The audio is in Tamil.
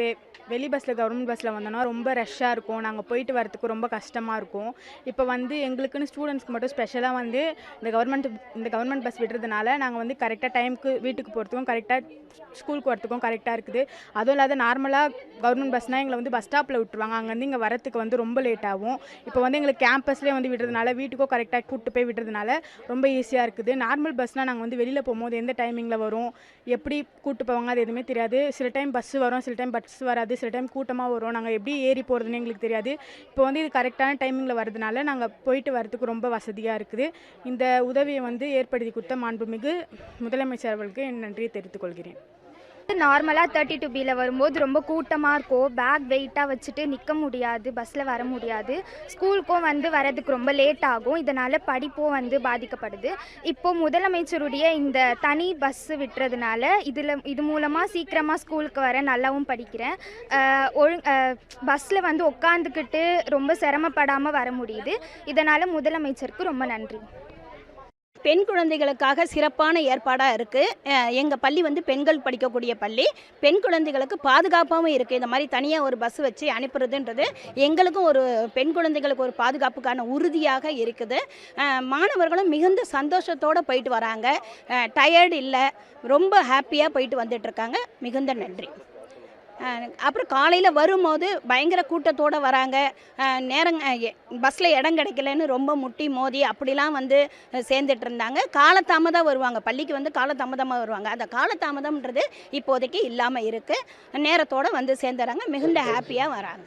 இப்போ வெளி பஸ்ஸில் கவர்மெண்ட் பஸ்ஸில் வந்தோன்னா ரொம்ப ரஷ்ஷாக இருக்கும். நாங்கள் போயிட்டு வரத்துக்கு ரொம்ப கஷ்டமாக இருக்கும். இப்போ வந்து எங்களுக்குன்னு ஸ்டூடெண்ட்ஸ்க்கு மட்டும் ஸ்பெஷலாக வந்து இந்த கவர்மெண்ட் இந்த கவர்மெண்ட் பஸ் விடுறதுனால நாங்கள் வந்து கரெக்டாக டைமுக்கு வீட்டுக்கு போகிறதுக்கும் கரெக்டாக ஸ்கூலுக்கு வரத்துக்கும் கரெக்டாக இருக்குது. அதுவும் இல்லாத நார்மலாக கவர்மெண்ட் பஸ்னால் எங்களை வந்து பஸ் ஸ்டாப்பில் விட்டுருவாங்க. அங்கேருந்து இங்கே வரத்துக்கு வந்து ரொம்ப லேட் ஆகும். இப்போ வந்து எங்களுக்கு கேம்பஸ்லேயே வந்து விடுறதுனால வீட்டுக்கும் கரெக்டாக கூப்பிட்டு போய் விடுறதுனால ரொம்ப ஈஸியாக இருக்குது. நார்மல் பஸ்னால் நாங்கள் வந்து வெளியில் போகும்போது எந்த டைமிங்கில் வரும்? எப்படி கூப்பிட்டு போவாங்க? அது எதுவுமே தெரியாது. சில டைம் பஸ்ஸு வரும் சில டைம் பஸ் வராது. சில டைம் கூட்டமாக வரும் நாங்கள் எப்படி ஏறி போகிறதுன்னு எங்களுக்கு தெரியாது. இப்போ வந்து இது கரெக்டான டைமிங்கில் வரதுனால நாங்கள் போயிட்டு வரதுக்கு ரொம்ப வசதியாக இருக்குது. இந்த உதவியை வந்து ஏற்படுத்தி கொடுத்த மாண்புமிகு முதலமைச்சர் அவர்களுக்கு என் நன்றியை தெரிவித்துக் கொள்கிறேன். நார்மலாக தேர்ட்டி டூ பியில் வரும்போது ரொம்ப கூட்டமாக இருக்கும் பேக் வெயிட்டாக வச்சுட்டு நிற்க முடியாது பஸ்ஸில் வர முடியாது. ஸ்கூலுக்கும் வந்து வரதுக்கு ரொம்ப லேட் ஆகும். இதனால் படிப்பும் வந்து பாதிக்கப்படுது. இப்போ முதலமைச்சருடைய இந்த தனி பஸ் விட்டுறதுனால இதில் இது மூலமாக சீக்கிரமாக ஸ்கூலுக்கு வர நல்லாவும் படிக்கிறேன். ஒழு பஸ்ஸில் வந்து உட்காந்துக்கிட்டு ரொம்ப சிரமப்படாமல் வர முடியுது. இதனால் முதலமைச்சருக்கு ரொம்ப நன்றி. பெண் குழந்தைகளுக்காக சிறப்பான ஏற்பாடாக இருக்குது எங்கள் பள்ளி வந்து பெண்கள் படிக்கக்கூடிய பள்ளி. பெண் குழந்தைகளுக்கு பாதுகாப்பாகவும் இருக்குது இந்த மாதிரி தனியாக ஒரு பஸ் வச்சு அனுப்புறதுன்றது எங்களுக்கும் ஒரு பெண் குழந்தைகளுக்கு ஒரு பாதுகாப்புக்கான உறுதியாக இருக்குது. மாணவர்களும் மிகுந்த சந்தோஷத்தோடு போயிட்டு வராங்க. டயர்டு இல்லை ரொம்ப ஹாப்பியாக போயிட்டு வந்துட்டுருக்காங்க மிகுந்த நன்றி. அப்புறம் காலையில் வரும்போது பயங்கர கூட்டத்தோடு வராங்க. நேரங்க பஸ்ஸில் இடம் கிடைக்கலன்னு ரொம்ப முட்டி மோதி அப்படிலாம் வந்து சேர்ந்துட்டு இருந்தாங்க. காலதாமதம் வருவாங்க. பள்ளிக்கு வந்து காலதாமதமாக வருவாங்க. அந்த காலதாமதம்ன்றது இப்போதைக்கு இல்லாமல் இருக்குது நேரத்தோடு வந்து சேர்ந்துறாங்க. மிகுந்த ஹாப்பியாக வராங்க.